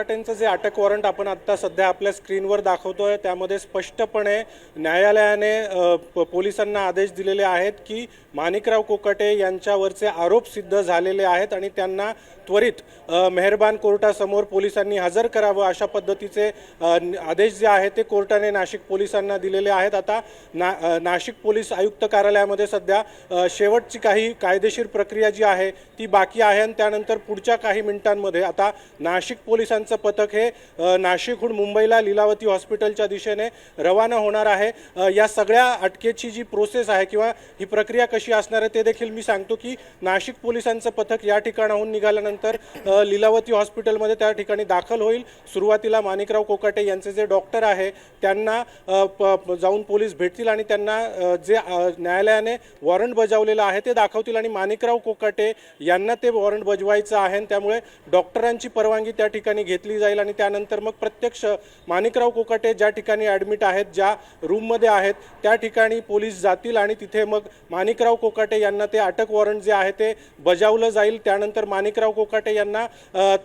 कोकाटेंचं जे अटक वॉरंट आपण आता सध्या आपल्या स्क्रीनवर दाखवतोय त्यामध्ये स्पष्टपणे न्यायालयाने पोलिसांना आदेश दिलेले आहेत की माणिकराव कोकाटे यांच्यावरचे आरोप सिद्ध झालेले आहेत आणि त्यांना त्वरित मेहरबान कोर्टासमोर पोलिसांनी हजर करावं अशा पद्धतीचे आदेश जे आहेत ते कोर्टाने नाशिक पोलिसांना दिलेले आहेत. आता ना नाशिक पोलीस आयुक्त कार्यालयामध्ये सध्या शेवटची काही कायदेशीर प्रक्रिया जी आहे ती बाकी आहे आणि त्यानंतर पुढच्या काही मिनिटांमध्ये आता नाशिक पोलिसांचं पथक हे नाशिकहून मुंबईला लीलावती हॉस्पिटलच्या दिशेने रवाना होणार आहे. या सगळ्या अटकेची जी प्रोसेस आहे किंवा ही प्रक्रिया कशी असणार आहे ते देखील मी सांगतो की नाशिक पोलिसांचं पथक या ठिकाणाहून निघाल्यानंतर लीलावती हॉस्पिटलमध्ये त्या ठिकाणी दाखल होईल. सुरुवातीला माणिकराव कोकाटे यांचे जे डॉक्टर आहे त्यांना जाऊन पोलीस भेटतील आणि त्यांना जे न्यायालयाने वॉरंट बजावलेलं आहे ते दाखवतील आणि माणिकराव कोकाटे यांना ते वॉरंट बजवायचं आहे आणि त्यामुळे डॉक्टरांची परवानगी त्या ठिकाणी घेतली जाईल आणि त्यानंतर मग प्रत्यक्ष माणिकराव कोकाटे ज्या ठिकाणी ॲडमिट आहेत ज्या रूममध्ये आहेत त्या ठिकाणी पोलीस जातील आणि तिथे मग माणिकराव कोकाटे यांना ते अटक वॉरंट जे आहे ते बजावलं जाईल. त्यानंतर माणिकराव कोकाटे यांना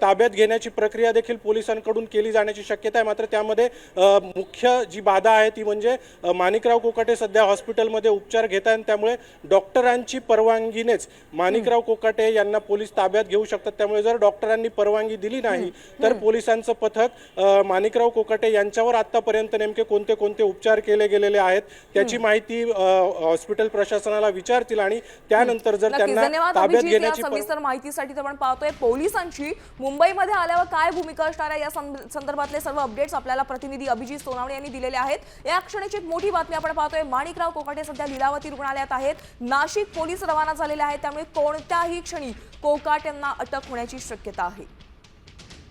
ताब्यात घेण्याची प्रक्रिया देखील पोलिसांकडून केली जाण्याची शक्यता आहे. मात्र त्यामध्ये मुख्य जी बाधा आहे ती म्हणजे माणिकराव कोकाटे सध्या हॉस्पिटलमध्ये उपचार घेत आहेत त्यामुळे डॉक्टरांची परवानगीनेच माणिकराव कोकाटे यांना पोलीस ताब्यात घेऊ शकतात. त्यामुळे जर डॉक्टरांनी परवानगी दिली नाही तर पोलिसांचं पथक माणिकराव कोकाटे यांच्यावर आतापर्यंत नेमके कोणते कोणते उपचार केले गेलेले आहेत त्याची माहिती हॉस्पिटल प्रशासनाला विचारतील आणि त्यानंतर जर त्यांना ताब्यात घेण्याची सविस्तर माहितीसाठी आपण पाहतोय पोलिसांची मुंबईमध्ये आल्यावर काय भूमिका असणार आहे या संद- संदर्भातले सर्व अपडेट्स आपल्याला प्रतिनिधी अभिजित सोनावणे यांनी दिलेले आहेत. या क्षणाची एक मोठी बातमी आपण पाहतोय. माणिकराव कोकाटे सध्या लीलावती रुग्णालयात आहेत. नाशिक पोलीस रवाना झालेले आहेत. त्यामुळे कोणत्याही क्षणी कोकाट यांना अटक होण्याची शक्यता आहे.